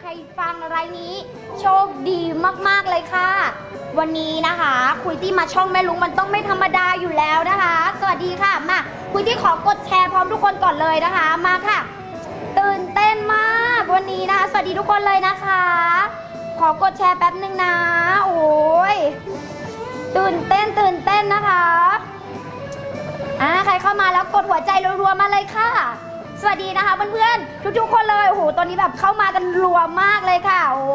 ใครฟังอะไรนี้ โชคดีมากๆเลยค่ะ วันนี้นะคะ คุยที่มาช่องแม่ลุงมันต้องไม่ธรรมดาอยู่แล้วนะคะ สวัสดีค่ะมาคุยที่ขอกดแชร์พร้อมทุกคนก่อนเลยนะคะ มาค่ะ ตื่นเต้นมากวันนี้นะคะ สวัสดีทุกคนเลยนะคะ ขอกดแชร์แป๊บหนึ่งนะโอ้ยตื่นเต้นตื่นเต้นนะคะอ่าใครเข้ามาแล้วกดหัวใจรัวๆมาเลยค่ะ สวัสดีนะคะเพื่อนๆทุกๆคนเลยโอ้โหตอนนี้แบบเข้ามากันรัวมากเลยค่ะ โอ้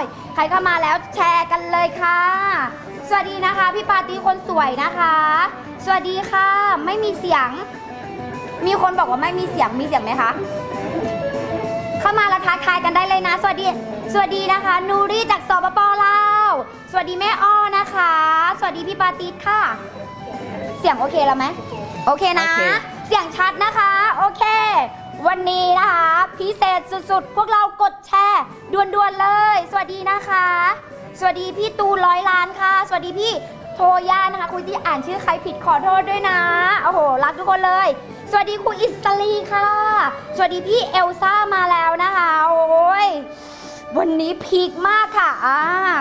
ยใครเข้ามาแล้วแชร์กันเลยค่ะ สวัสดีนะคะ พี่ปาร์ตี้คนสวยนะคะ สวัสดีค่ะ ไม่มีเสียง มีคนบอกว่าไม่มีเสียงมีเสียงไหมคะเข้ามาแล้วทักทายกันได้เลยนะ สวัสดี สวัสดีนะคะ นูรี่จากสปปลาวสวัสดีแม่อ้อนะคะ สวัสดีพี่ปาติดค่ะ เสียงโอเคแล้วไหมโอเคนะโอเคเสียงชัดนะคะ โอเค วันนี้นะคะพิเศษสุดๆ พวกเรากดแชร์ด่วนๆเลย สวัสดีนะคะ สวัสดีพี่ตูร้อยล้านค่ะ สวัสดีพี่โทย่านะคะ คุยที่อ่านชื่อใครผิดขอโทษด้วยนะโอ้โหรักทุกคนเลย สวัสดีครูอิสลีค่ะ สวัสดีพี่เอลซ่ามาแล้วนะคะโอ้ยวันนี้พีคมากค่ะอ่า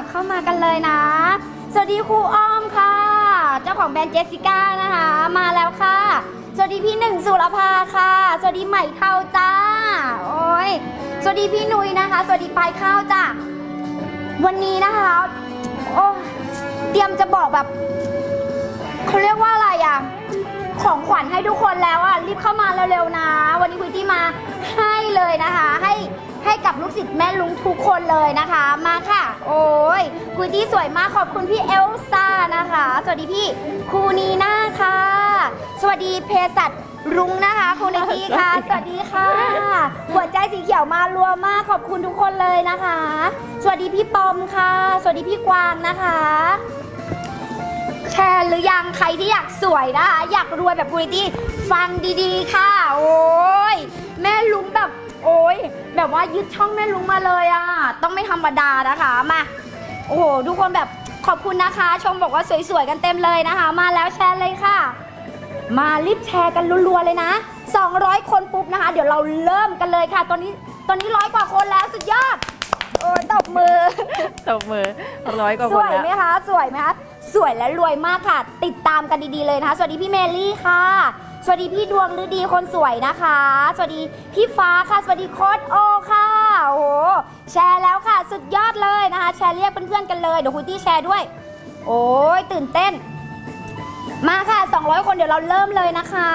เข้ามากันเลยนะ สวัสดีครูอ้อมค่ะ เจ้าของแบรนด์เจสสิก้านะคะ มาแล้วค่ะ สวัสดีพี่หนึ่งสุรภาค่ะ สวัสดีใหม่เท่าจ้า โอ้ย สวัสดีพี่นุ้ยนะคะ สวัสดีปลายข้าวจ้า วันนี้นะคะ โอ้เตรียมจะบอกแบบเขาเรียกว่าอะไรอะของขวัญให้ทุกคนแล้วอะรีบเข้ามาเร็วๆนะ วันนี้คุยที่มาให้เลยนะคะ ให้ให้กับลูกศิษย์แม่ลุงทุกคนเลยนะคะ มาค่ะ โอ้ย คุยที่สวยมากขอบคุณพี่เอลซ่านะคะ สวัสดีพี่ครูนีน่าค่ะ สวัสดีเพศัตรุ้งนะคะครูนิตี้ค่ะ สวัสดีค่ะหัวใจสีเขียวมารัวมากขอบคุณทุกคนเลยนะคะ สวัสดีพี่ปอมค่ะ สวัสดีพี่กวางนะคะ แชร์หรือยังใครที่อยากสวยนะคะ อยากรวยแบบบริตี้ฟังดีๆค่ะ โอ้ยแม่ลุงแบบโอ้ยแบบว่ายึดช่องแม่ลุงมาเลยอะ ต้องไม่ธรรมดานะคะมา โอ้โหทุกคนแบบขอบคุณนะคะ ชมบอกว่าสวยๆกันเต็มเลยนะคะ มาแล้วแชร์เลยค่ะ มารีบแชร์กันรัวๆเลยนะ 200 คนปุ๊บนะคะ เดี๋ยวเราเริ่มกันเลยค่ะ ตอนนี้ตอนนี้ร้อยกว่าคนแล้วสุดยอด โอ้ยตบมือ ตบมือร้อยกว่าสคนวยแล้ว ไหมคะ สวยไหมคะสวยและรวยมากค่ะ ติดตามกันดีๆเลยนะคะ สวัสดีพี่เมลี่ค่ะ สวัสดีพี่ดวงฤดีคนสวยนะคะ สวัสดีพี่ฟ้าค่ะ สวัสดีโค้ดโอค่ะ โอ้โห แชร์แล้วค่ะ สุดยอดเลยนะคะ แชร์เรียกเพื่อนๆกันเลย เดี๋ยวคุณตี้แชร์ด้วย โอ้ยตื่นเต้น มาค่ะ 200 คนเดี๋ยวเราเริ่มเลยนะคะ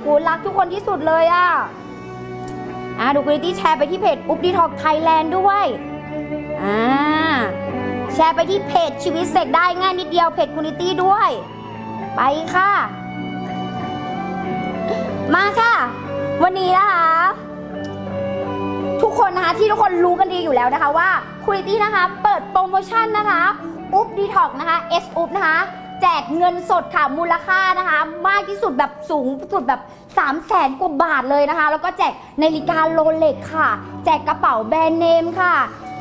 โหรักทุกคนที่สุดเลยอะอะดูคุณตี้แชร์ไปที่เพจอุ๊บดีท็อกไทยแลนด์ด้วยอ่าแชร์ไปที่เพจชีวิตเสกได้ง่ายนิดเดียวเพจคุณตี้ด้วย ไปค่ะ มาค่ะ วันนี้นะคะ คนนะคะที่ทุกคนรู้กันดีอยู่แล้วนะคะว่าคุณตี้นะคะเปิดโปรโมชั่นนะคะอุ๊บดีท็อกนะคะ S อุ๊บนะคะแจกเงินสดค่ะมูลค่านะคะ มากที่สุดแบบสูงสุดแบบ 3 0 0แสนกว่าบาทเลยนะคะ แล้วก็แจกนาฬิกาโรเล็กค่ะ แจกกระเป๋าแบรนด์เนมค่ะ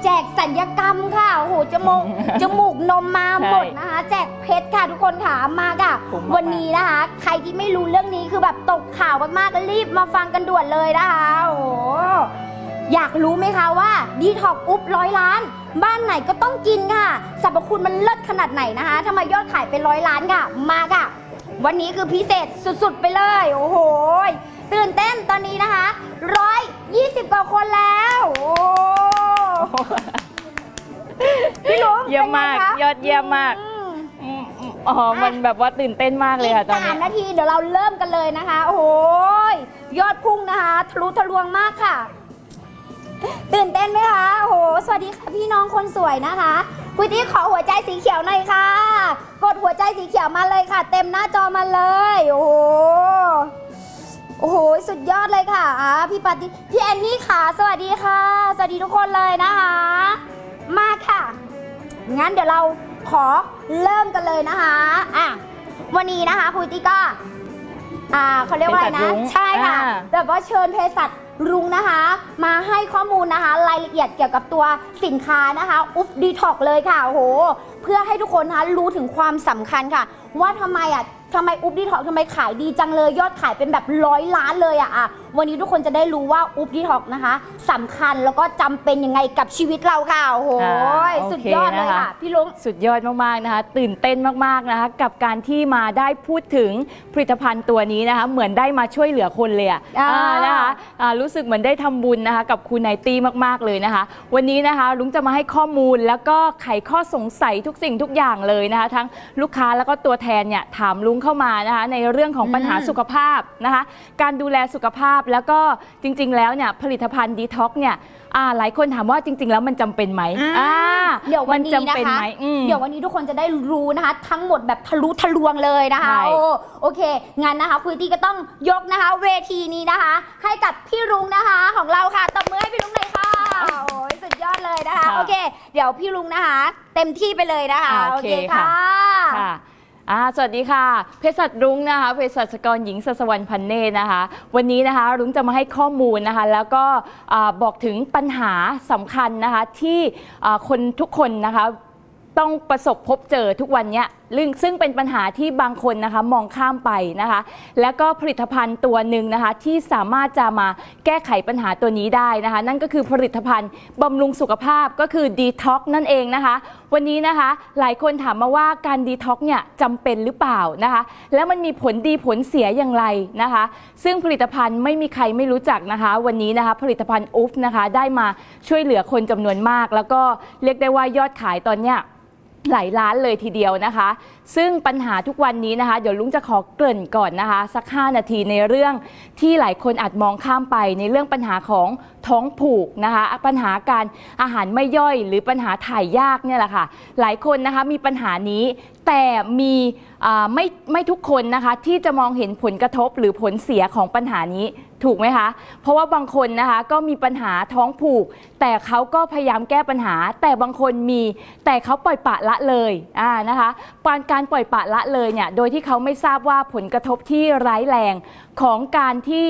แจกสัญญกรรมค่ะโอ้โหจมูกจมูกนมมาหมดนะคะ แจกเพชรค่ะทุกคนค่ะมาค่ะคุ้มมากๆวันนี้นะคะ ใครที่ไม่รู้เรื่องนี้คือแบบตกข่าวมากๆก็รีบมาฟังกันด่วนเลยนะคะโอ้โห อยากรู้ไหมคะว่าดีท็อกอุ๊บร้อยล้าน บ้านไหนก็ต้องกินค่ะสรรพคุณมันเลิศขนาดไหนนะคะทำไมยอดขายเป็นร้อยล้านค่ะ มาค่ะ วันนี้คือพิเศษสุดๆไปเลย โอ้โหตื่นเต้นตอนนี้นะคะร้อยยี่สิบกว่าคนแล้วโอ้พี่ลุงเยี่ยมมากป็นไงคะยอดเยี่ยมมากอืมอืมอืมอ๋อ มันแบบว่าตื่นเต้นมากเลยค่ะตอนสานี้มนาทีเดี๋ยวเราเริ่มกันเลยนะคะ โอ้โหยอดพุ่งนะคะ ทะลุทะลวงมากค่ะ ตื่นเต้นไหมคะ โอ้โห สวัสดีค่ะพี่น้องคนสวยนะคะคุณที่ขอหัวใจสีเขียวหน่อยค่ะ กดหัวใจสีเขียวมาเลยค่ะ เต็มหน้าจอมาเลย โอ้โห โอ้โห สุดยอดเลยค่ะอ่าพี่ปาติพี่แอนนี่ค่ะ สวัสดีค่ะ สวัสดีทุกคนเลยนะคะ มาค่ะ งั้นเดี๋ยวเราขอเริ่มกันเลยนะคะอะวันนี้นะคะคุยตี้ก็อ่าเขาเรียกว่าอะไรเภสัชรุ้นะงใช่ค่ะอ่าแบบว่าเชิญเภสัช รุงนะคะ มาให้ข้อมูลนะคะ รายละเอียดเกี่ยวกับตัวสินค้านะคะอุ๊บดีท็อกเลยค่ะโอ้โห เพื่อให้ทุกคนนะคะรู้ถึงความสำคัญค่ะ ว่าทำไมอะทำไมอุ๊บดีท็อกทำไมขายดีจังเลยยอดขายเป็นแบบร้อยล้านเลยอะ วันนี้ทุกคนจะได้รู้ว่าอุปดีท็อกนะคะสำคัญแล้วก็จำเป็นยังไงกับชีวิตเราค่ะ โอ้โหอ่าโอเคสุดยอดเลยนะคะค่ะพี่ลุง สุดยอดมาก ๆ นะคะ ตื่นเต้นมาก ๆ นะคะ กับการที่มาได้พูดถึงผลิตภัณฑ์ตัวนี้นะคะ เหมือนได้มาช่วยเหลือคนเลยอะอ่า อ่านะคะอ่ารู้สึกเหมือนได้ทำบุญนะคะ กับคุณไนตี้มาก ๆ เลยนะคะ วันนี้นะคะลุงจะมาให้ข้อมูลแล้วก็ไขข้อสงสัยทุกสิ่งทุกอย่างเลยนะคะ ทั้งลูกค้าแล้วก็ตัวแทนเนี่ยถามลุงเข้ามานะคะ ในเรื่องของปัญหาอืมสุขภาพนะคะ การดูแลสุขภาพแล้วก็จริง ๆ แล้วเนี่ยผลิตภัณฑ์ดีท็อกเนี่ยอ่าหลายคนถามว่าจริง ๆ แล้วมันจำเป็นไหมอ่าอ่าเดี๋ยววันนี้มัจำนะเป็นคะไหมอืม เดี๋ยววันนี้ทุกคนจะได้รู้นะคะ ทั้งหมดแบบทะลุทะลวงเลยนะคะ ใช่ โอ้โอเคงั้นนะคะคุยตีก็ต้องยกนะคะ เวทีนี้นะคะ ให้กับพี่รุ้งนะคะ ของเราค่ะตบมือให้พี่รุ้งหน่อยค่ะโอ้ยสุดยอดเลยนะคะค่ะโอเค เดี๋ยวพี่รุ้งนะคะ เต็มที่ไปเลยนะคะอ่าโอเคค่ะ ค่ะ อ่าสวัสดีค่ะเภสัชรุ้งนะคะเภสัชกรหญิงสสวรรณพันเน่นะคะ วันนี้นะคะรุ้งจะมาให้ข้อมูลนะคะ แล้วก็อ่าบอกถึงปัญหาสำคัญนะคะที่อ่าคนทุกคนนะคะต้องประสบพบเจอทุกวันเนี้ยซึ่งเป็นปัญหาที่บางคนนะคะมองข้ามไปนะคะ แล้วก็ผลิตภัณฑ์ตัวหนึ่งนะคะที่สามารถจะมาแก้ไขปัญหาตัวนี้ได้นะคะ นั่นก็คือผลิตภัณฑ์บำรุงสุขภาพก็คือดีท็อกนั่นเองนะคะ วันนี้นะคะหลายคนถามมาว่าการดีท็อกเนี่ยจำเป็นหรือเปล่านะคะ แล้วมันมีผลดีผลเสียอย่างไรนะคะ ซึ่งผลิตภัณฑ์ไม่มีใครไม่รู้จักนะคะ วันนี้นะคะผลิตภัณฑ์อุฟนะคะได้มาช่วยเหลือคนจำนวนมาก แล้วก็เรียกได้ว่ายอดขายตอนเนี้ย หลายล้านเลยทีเดียวนะคะ ซึ่งปัญหาทุกวันนี้นะคะ เดี๋ยวลุงจะขอเกริ่นก่อนนะคะ สัก 5 นาทีในเรื่องที่หลายคนอาจมองข้ามไปในเรื่องปัญหาของท้องผูกนะคะ ปัญหาการอาหารไม่ย่อย หรือปัญหาถ่ายยากเนี่ยแหละค่ะ หลายคนนะคะมีปัญหานี้แต่มีไม่ไม่ทุกคนนะคะที่จะมองเห็นผลกระทบหรือผลเสียของปัญหานี้ ถูกไหมคะ เพราะว่าบางคนนะคะก็มีปัญหาท้องผูก แต่เขาก็พยายามแก้ปัญหา แต่บางคนมีแต่เขาปล่อยปะละเลยอ่านะคะปานการปล่อยปะละเลยเนี่ยโดยที่เขาไม่ทราบว่าผลกระทบที่ร้ายแรงของการที่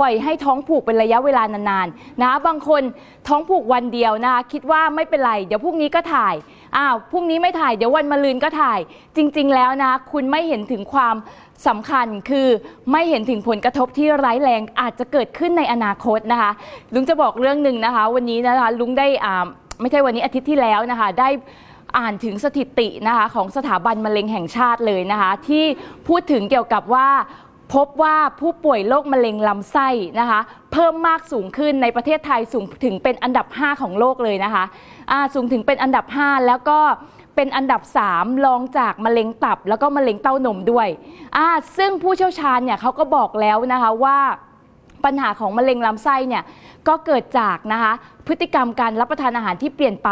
ปล่อยให้ท้องผูกเป็นระยะเวลานานๆนะบางคนท้องผูกวันเดียวนะคะคิดว่าไม่เป็นไร เดี๋ยวพรุ่งนี้ก็ถ่ายอ้าวพรุ่งนี้ไม่ถ่ายเดี๋ยววันมะรืนก็ถ่าย จริง ๆ แล้วนะคุณไม่เห็นถึงความสำคัญคือไม่เห็นถึงผลกระทบที่ร้ายแรงอาจจะเกิดขึ้นในอนาคตนะคะ ลุงจะบอกเรื่องหนึ่งนะคะ วันนี้นะคะลุงได้อ่าไม่ใช่วันนี้อาทิตย์ที่แล้วนะคะได้อ่านถึงสถิตินะคะของสถาบันมะเร็งแห่งชาติเลยนะคะ ที่พูดถึงเกี่ยวกับว่า พบว่าผู้ป่วยโรคมะเร็งลำไส้นะคะ เพิ่มมากสูงขึ้นในประเทศไทยสูงถึงเป็นอันดับ 5 ของโลกเลยนะคะะสูงถึงเป็นอันดับ 5 แล้วก็เป็นอันดับ 3 รองจากมะเร็งตับ แล้วก็มะเร็งเต้านมด้วยซึ่งผู้เชี่ยวชาญเนี่ยเขาก็บอกแล้วนะคะว่าปัญหาของมะเร็งลำไส้เนี่ย ก็เกิดจากนะคะพฤติกรรมการรับประทานอาหารที่เปลี่ยนไป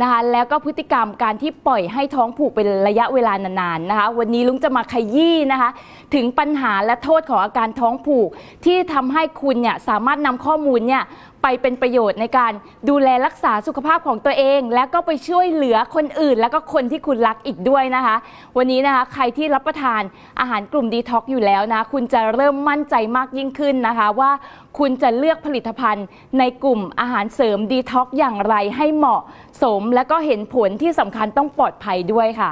นะคะแล้วก็พฤติกรรมการที่ปล่อยให้ท้องผูกเป็นระยะเวลานานๆนะคะวันนี้ลุงจะมาขยี้นะคะถึงปัญหาและโทษของอาการท้องผูก ที่ทำให้คุณเนี่ยสามารถนำข้อมูลเนี่ย ไปเป็นประโยชน์ในการดูแลรักษาสุขภาพของตัวเอง แล้วก็ไปช่วยเหลือคนอื่น แล้วก็คนที่คุณรักอีกด้วยนะคะ วันนี้นะคะใครที่รับประทานอาหารกลุ่มดีท็อกอยู่แล้วนะ คุณจะเริ่มมั่นใจมากยิ่งขึ้นนะคะว่าคุณจะเลือกผลิตภัณฑ์ในกลุ่มอาหารเสริมดีท็อกอย่างไรให้เหมาะสม และก็เห็นผลที่สำคัญต้องปลอดภัยด้วยค่ะ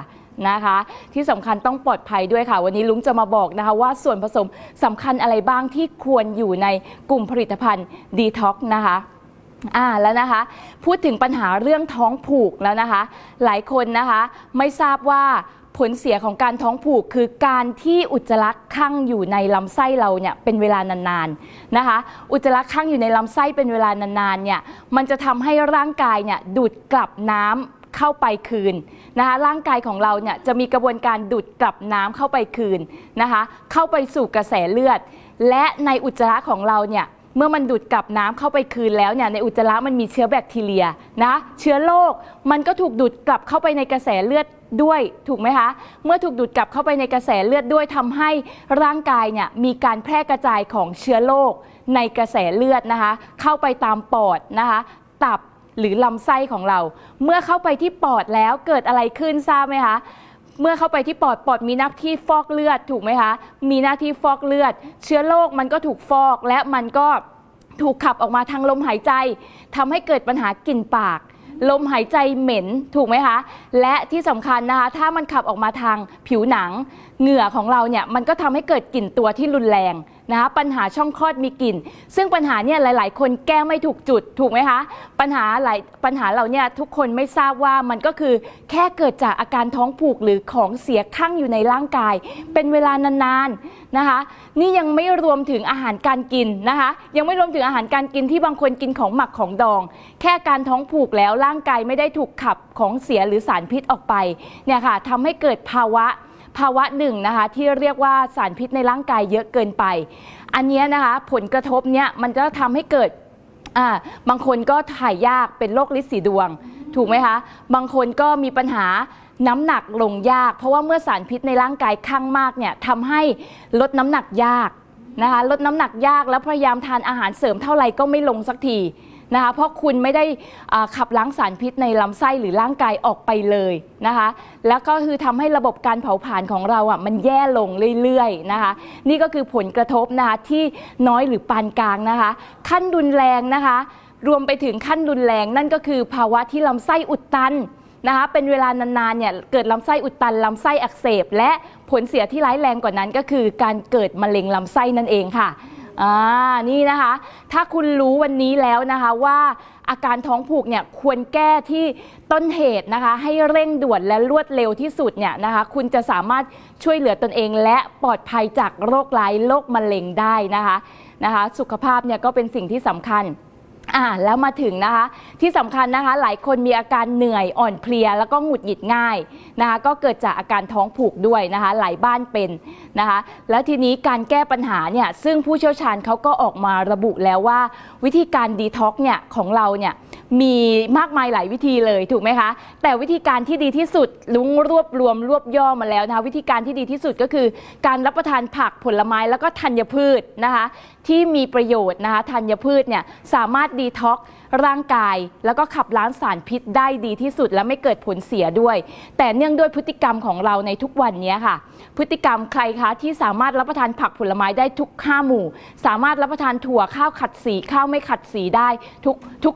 นะคะ ที่สำคัญต้องปลอดภัยด้วยค่ะ วันนี้ลุงจะมาบอกนะคะ ว่าส่วนผสมสำคัญอะไรบ้างที่ควรอยู่ในกลุ่มผลิตภัณฑ์ดีท็อกนะคะอ่าแล้วนะคะ พูดถึงปัญหาเรื่องท้องผูกแล้วนะคะ หลายคนนะคะไม่ทราบว่าผลเสียของการท้องผูกคือการที่อุจจาระข้างอยู่ในลำไส้เราเนี่ยเป็นเวลานานๆนะคะ อุจจาระข้างอยู่ในลำไส้เป็นเวลานานๆเนี่ยมันจะทำให้ร่างกายเนี่ยดูดกลับน้ำ เข้าไปคืนนะคะร่างกายของเราเนี่ยจะมีกระบวนการดูดกลับน้ำเข้าไปคืนนะคะเข้าไปสู่กระแสเลือด และในอุจจาระของเราเนี่ยเมื่อมันดูดกลับน้ำเข้าไปคืนแล้วเนี่ยในอุจจาระมันมีเชื้อแบคทีเรียนะเชื้อโรคมันก็ถูกดูดกลับเข้าไปในกระแสเลือดด้วยถูกไหมคะ เมื่อถูกดูดกลับเข้าไปในกระแสเลือดด้วยทำให้ร่างกายเนี่ยมีการแพร่กระจายของเชื้อโรคในกระแสเลือดนะคะ เข้าไปตามปอดนะคะ ตับ หรือลำไส้ของเรา เมื่อเข้าไปที่ปอดแล้วเกิดอะไรขึ้นทราบไหมคะเมื่อเข้าไปที่ปอด ปอดมีหน้าที่ฟอกเลือดถูกไหมคะ มีหน้าที่ฟอกเลือด เชื้อโรคมันก็ถูกฟอกและมันก็ถูกขับออกมาทางลมหายใจทำให้เกิดปัญหากลิ่นปาก ลมหายใจเหม็นถูกไหมคะ และที่สำคัญนะคะ ถ้ามันขับออกมาทางผิวหนัง เหงื่อของเราเนี่ยมันก็ทำให้เกิดกลิ่นตัวที่รุนแรง นะคะปัญหาช่องคลอดมีกลิ่น ซึ่งปัญหาเนี่ยหลาย ๆ คนแก้ไม่ถูกจุดถูกไหมคะ ปัญหาหลายปัญหาเราเนี่ยทุกคนไม่ทราบว่ามันก็คือแค่เกิดจากอาการท้องผูกหรือของเสียข้างอยู่ในร่างกาย เป็นเวลานานๆนะคะ นี่ยังไม่รวมถึงอาหารการกินนะคะ ยังไม่รวมถึงอาหารการกินที่บางคนกินของหมักของดอง แค่การท้องผูกแล้วร่างกายไม่ได้ถูกขับของเสียหรือสารพิษออกไปเนี่ยค่ะทำให้เกิดภาวะ ภาวะหนึ่งนะคะที่เรียกว่าสารพิษในร่างกายเยอะเกินไป อันนี้นะคะผลกระทบเนี้ยมันจะทำให้เกิดอ่าบางคนก็ถ่ายยากเป็นโรคลินสีดวง ถูกไหมคะ บางคนก็มีปัญหาน้ำหนักลงยาก เพราะว่าเมื่อสารพิษในร่างกายข้างมากเนี่ยทำให้ลดน้ำหนักยากนะคะลดน้ำหนักยากแล้วพยายามทานอาหารเสริมเท่าไหร่ก็ไม่ลงสักที นะคะเพราะคุณไม่ได้ขับล้างสารพิษในลำไส้หรือร่างกายออกไปเลยนะคะ แล้วก็คือทำให้ระบบการเผาผลาญของเราอะมันแย่ลงเรื่อยๆนะคะ นี่ก็คือผลกระทบนะคะที่น้อยหรือปานกลางนะคะ ขั้นรุนแรงนะคะ รวมไปถึงขั้นรุนแรงนั่นก็คือภาวะที่ลำไส้อุดตันนะคะเป็นเวลานานๆเนี่ยเกิดลำไส้อุดตันลำไส้อักเสบ และผลเสียที่ร้ายแรงกว่านั้นก็คือการเกิดมะเร็งลำไส้นั่นเองค่ะ อ่านี่นะคะ ถ้าคุณรู้วันนี้แล้วนะคะว่าอาการท้องผูกเนี่ยควรแก้ที่ต้นเหตุนะคะ ให้เร่งด่วนและรวดเร็วที่สุดเนี่ยนะคะ คุณจะสามารถช่วยเหลือตนเอง และปลอดภัยจากโรคร้ายโรคมะเร็งได้นะคะนะคะ สุขภาพเนี่ยก็เป็นสิ่งที่สำคัญ อ่าแล้วมาถึงนะคะที่สำคัญนะคะหลายคนมีอาการเหนื่อยอ่อนเพลียแล้วก็หงุดหงิดง่ายนะคะก็เกิดจากอาการท้องผูกด้วยนะคะหลายบ้านเป็นนะคะแล้วทีนี้การแก้ปัญหาเนี่ยซึ่งผู้เชี่ยวชาญเขาก็ออกมาระบุแล้วว่า วิธีการดีท็อกเนี่ยของเราเนี่ยมีมากมายหลายวิธีเลยถูกไหมคะ แต่วิธีการที่ดีที่สุดลุงรวบรวมรวบย่อมาแล้วนะคะวิธีการที่ดีที่สุดก็คือ การรับประทานผักผลไม้แล้วก็ธัญพืชนะคะที่มีประโยชน์นะคะธัญพืชเนี่ยสามารถดีท็อกร่างกาย แล้วก็ขับล้างสารพิษได้ดีที่สุดและไม่เกิดผลเสียด้วย แต่เนื่องด้วยพฤติกรรมของเราในทุกวันนี้ค่ะ พฤติกรรมใครคะที่สามารถรับประทานผักผลไม้ได้ทุกห้าหมู่ สามารถรับประทานถั่วข้าวขัดสีข้าวไม่ขัดสีได้ทุกทุก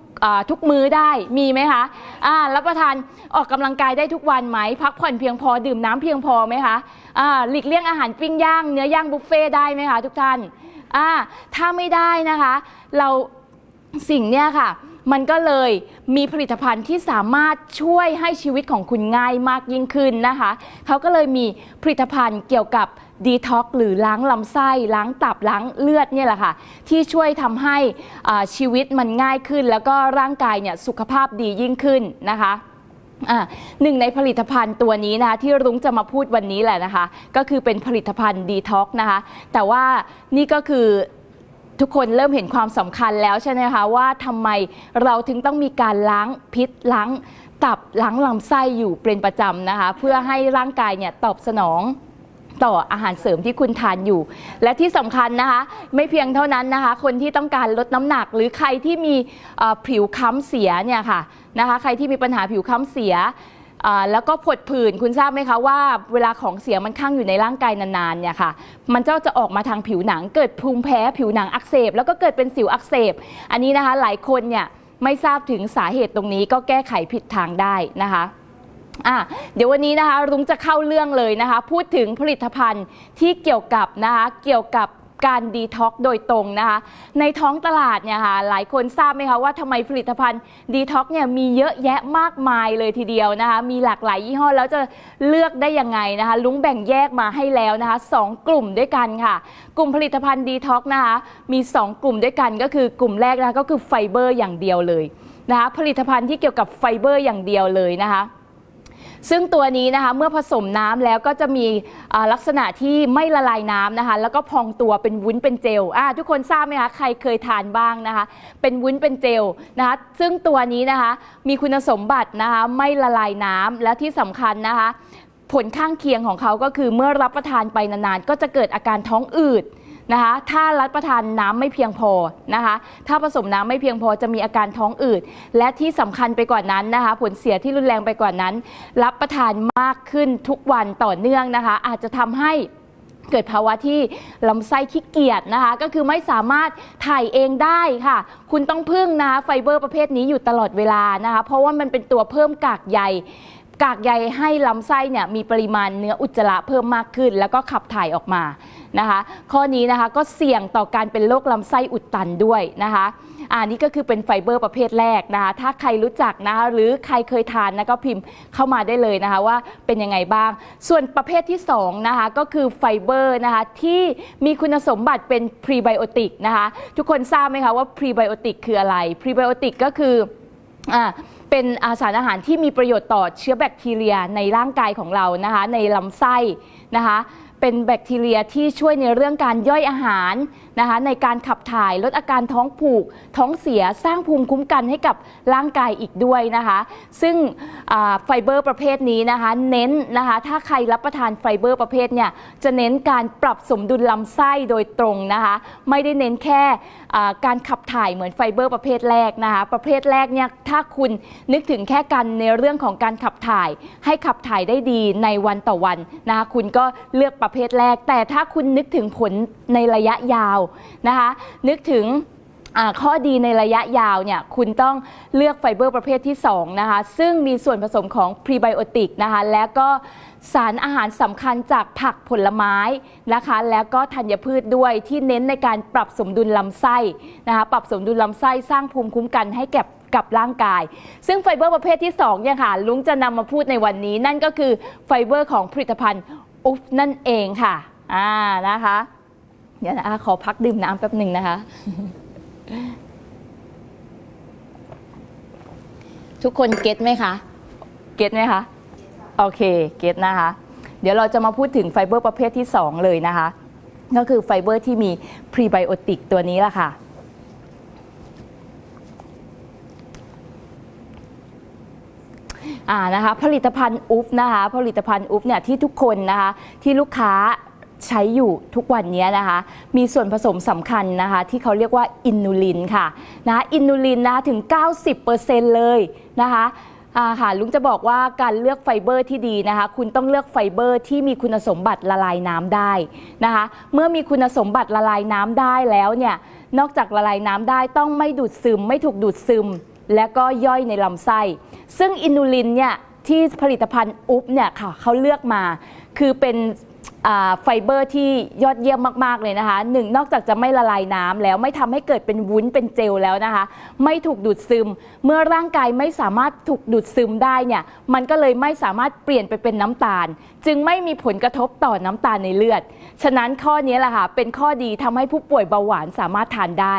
ทุกมื้อได้มีไหมคะอ่ารับประทานออกกำลังกายได้ทุกวันไหมพักผ่อนเพียงพอดื่มน้ำเพียงพอไหมคะอ่าหลีกเลี่ยงอาหารปิ้งย่างเนื้อย่างบุฟเฟ่ต์ได้ไหมคะทุกท่านถ้าไม่ได้นะคะ เรา สิ่งเนี้ยค่ะ มันก็เลยมีผลิตภัณฑ์ที่สามารถช่วยให้ชีวิตของคุณง่ายมากยิ่งขึ้นนะคะ เขาก็เลยมีผลิตภัณฑ์เกี่ยวกับดีท็อกหรือล้างลำไส้ ล้างตับล้างเลือดเนี่ยแหละค่ะ ที่ช่วยทำให้ชีวิตมันง่ายขึ้น แล้วก็ร่างกายเนี่ยสุขภาพดียิ่งขึ้นนะคะอะหนึ่งในผลิตภัณฑ์ตัวนี้นะคะที่รุ้งจะมาพูดวันนี้แหละนะคะ ก็คือเป็นผลิตภัณฑ์ดีท็อกนะคะ แต่ว่านี่ก็คือ ทุกคนเริ่มเห็นความสำคัญแล้วใช่ไหมคะว่าทำไมเราถึงต้องมีการล้างพิษล้างตับล้างลำไส้อยู่เป็นประจำนะคะ เพื่อให้ร่างกายเนี่ยตอบสนองต่ออาหารเสริมที่คุณทานอยู่ และที่สำคัญนะคะ ไม่เพียงเท่านั้นนะคะ คนที่ต้องการลดน้ำหนัก หรือใครที่มีผิวค้ำเสียเนี่ยค่ะนะคะ ใครที่มีปัญหาผิวค้ำเสีย อ่าแล้วก็ผดผื่นคุณทราบไหมคะว่าเวลาของเสียมันข้างอยู่ในร่างกายนานๆเนี่ยค่ะ มันก็จะออกมาทางผิวหนัง เกิดภูมิแพ้ผิวหนังอักเสบ แล้วก็เกิดเป็นสิวอักเสบ อันนี้นะคะหลายคนเนี่ยไม่ทราบถึงสาเหตุตรงนี้ก็แก้ไขผิดทางได้นะคะอะเดี๋ยววันนี้นะคะรุ้งจะเข้าเรื่องเลยนะคะ พูดถึงผลิตภัณฑ์ที่เกี่ยวกับนะคะเกี่ยวกับ การดีท็อกโดยตรงนะคะ ในท้องตลาดเนี่ยค่ะหลายคนทราบไหมคะว่าทำไมผลิตภัณฑ์ดีท็อกเนี่ยมีเยอะแยะมากมายเลยทีเดียวนะคะ มีหลากหลายยี่ห้อแล้วจะเลือกได้ยังไงนะคะ ลุงแบ่งแยกมาให้แล้วนะคะสองกลุ่มด้วยกันค่ะ กลุ่มผลิตภัณฑ์ดีท็อกนะคะมี 2 กลุ่มด้วยกันก็คือกลุ่มแรกนะคะก็คือไฟเบอร์อย่างเดียวเลยนะคะผลิตภัณฑ์ที่เกี่ยวกับไฟเบอร์อย่างเดียวเลยนะคะ ซึ่งตัวนี้นะคะเมื่อผสมน้ำแล้วก็จะมีลักษณะที่ไม่ละลายน้ำนะคะ แล้วก็พองตัวเป็นวุ้นเป็นเจลอ่าทุกคนทราบไหมคะใครเคยทานบ้างนะคะ เป็นวุ้นเป็นเจลนะคะ ซึ่งตัวนี้นะคะมีคุณสมบัตินะคะไม่ละลายน้ำและที่สำคัญนะคะ ผลข้างเคียงของเขาก็คือเมื่อรับประทานไปนานๆ ก็จะเกิดอาการท้องอืด นะคะ ถ้ารับประทานน้ำไม่เพียงพอนะคะ ถ้าผสมน้ำไม่เพียงพอจะมีอาการท้องอืด และที่สำคัญไปกว่านั้นนะคะ ผลเสียที่รุนแรงไปกว่านั้น รับประทานมากขึ้นทุกวันต่อเนื่องนะคะ อาจจะทำให้เกิดภาวะที่ลำไส้ขี้เกียจนะคะ ก็คือไม่สามารถถ่ายเองได้ค่ะ คุณต้องพึ่งนะคะไฟเบอร์ประเภทนี้อยู่ตลอดเวลานะคะ เพราะว่ามันเป็นตัวเพิ่มกากใยกากใยให้ลำไส้เนี่ยมีปริมาณเนื้ออุจจาระเพิ่มมากขึ้น แล้วก็ขับถ่ายออกมา นะคะ ข้อนี้นะคะก็เสี่ยงต่อการเป็นโรคลำไส้อุดตันด้วยนะคะอ่านี่ก็คือเป็นไฟเบอร์ประเภทแรกนะคะถ้าใครรู้จักนะคะหรือใครเคยทานนะก็พิมพ์เข้ามาได้เลยนะคะว่าเป็นยังไงบ้าง ส่วนประเภทที่2นะคะก็คือไฟเบอร์นะคะที่มีคุณสมบัติเป็นพรีไบโอติกนะคะทุกคนทราบไหมคะว่าพรีไบโอติกคืออะไรพรีไบโอติกก็คืออ่าเป็นอาสารอาหารที่มีประโยชน์ต่อเชื้อแบคทีเรียในร่างกายของเรานะคะในลำไส้นะคะ เป็นแบคทีเรียที่ช่วยในเรื่องการย่อยอาหารนะคะในการขับถ่ายลดอาการท้องผูก ท้องเสียสร้างภูมิคุ้มกันให้กับร่างกายอีกด้วยนะคะ ซึ่งไฟเบอร์ประเภทนี้นะคะเน้นนะคะถ้าใครรับประทานไฟเบอร์ประเภทเนี่ยจะเน้นการปรับสมดุลลำไส้โดยตรงนะคะไม่ได้เน้นแค่การขับถ่ายเหมือนไฟเบอร์ประเภทแรกนะคะประเภทแรกเนี่ยถ้าคุณนึกถึงแค่กันในเรื่องของการขับถ่าย ให้ขับถ่ายได้ดีในวันต่อวันนะคะคุณก็เลือกปรับะเภทแรก แต่ถ้าคุณนึกถึงผลในระยะยาวนะคะ นึกถึงข้อดีในระยะยาวเนี่ยคุณต้องเลือกไฟเบอร์ประเภทที่ 2 นะคะ ซึ่งมีส่วนผสมของพรีไบโอติกนะคะ แล้วก็สารอาหารสำคัญจากผักผลไม้นะคะ แล้วก็ธัญพืชด้วยที่เน้นในการปรับสมดุลลำไส้นะคะ ปรับสมดุลลำไส้สร้างภูมิคุ้มกันให้แก่กับร่างกาย ซึ่งไฟเบอร์ประเภทที่2เนี่ยค่ะลุงจะนำมาพูดในวันนี้ นั่นก็คือไฟเบอร์ของผลิตภัณฑ์ อุ๊ฟนั่นเองค่ะ อ่านะคะ เดี๋ยวนะอะขอพักดื่มน้ำแป๊บหนึ่งนะคะ ทุกคนเก็ตไหมคะ เก็ตไหมคะ โอเค เก็ตนะคะ เดี๋ยวเราจะมาพูดถึงไฟเบอร์ประเภทที่ 2 เลยนะคะ ก็คือไฟเบอร์ที่มีพรีไบโอติกตัวนี้ล่ะค่ะ อ่านะคะผลิตภัณฑ์อุฟนะคะผลิตภัณฑ์อุฟเนี่ยที่ทุกคนนะคะที่ลูกค้าใช้อยู่ทุกวันนี้นะคะ มีส่วนผสมสำคัญนะคะ ที่เขาเรียกว่าอินูลินค่ะนะอินูลินนะคะถึง 90%เลยนะคะอ่าค่ะลุงจะบอกว่าการเลือกไฟเบอร์ที่ดีนะคะ คุณต้องเลือกไฟเบอร์ที่มีคุณสมบัติละลายน้ำได้นะคะ เมื่อมีคุณสมบัติละลายน้ำได้แล้วเนี่ยนอกจากละลายน้ำได้ต้องไม่ดูดซึม ไม่ถูกดูดซึม และก็ย่อยในลำไส้ ซึ่งอินูลินเนี่ยที่ผลิตภัณฑ์อุ๊บเนี่ยค่ะเขาเลือกมา คือเป็นไฟเบอร์ที่ยอดเยี่ยมมาก ๆ เลยนะคะหนึ่งนอกจากจะไม่ละลายน้ำแล้วไม่ทำให้เกิดเป็นวุ้นเป็นเจลแล้วนะคะ ไม่ถูกดูดซึม เมื่อร่างกายไม่สามารถถูกดูดซึมได้เนี่ยมันก็เลยไม่สามารถเปลี่ยนไปเป็นน้ำตาล จึงไม่มีผลกระทบต่อน้ำตาลในเลือด ฉะนั้นข้อนี้แหละค่ะเป็นข้อดีทำให้ผู้ป่วยเบาหวานสามารถทานได้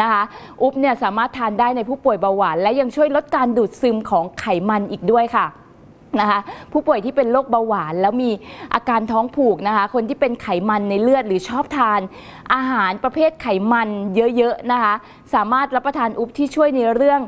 นะคะ อุ๊บเนี่ยสามารถทานได้ในผู้ป่วยเบาหวาน และยังช่วยลดการดูดซึมของไขมันอีกด้วยค่ะนะคะผู้ป่วยที่เป็นโรคเบาหวาน แล้วมีอาการท้องผูกนะคะคนที่เป็นไขมันในเลือดหรือชอบทาน อาหารประเภทไขมันเยอะๆนะคะสามารถรับประทานอุ๊บที่ช่วยในเรื่อง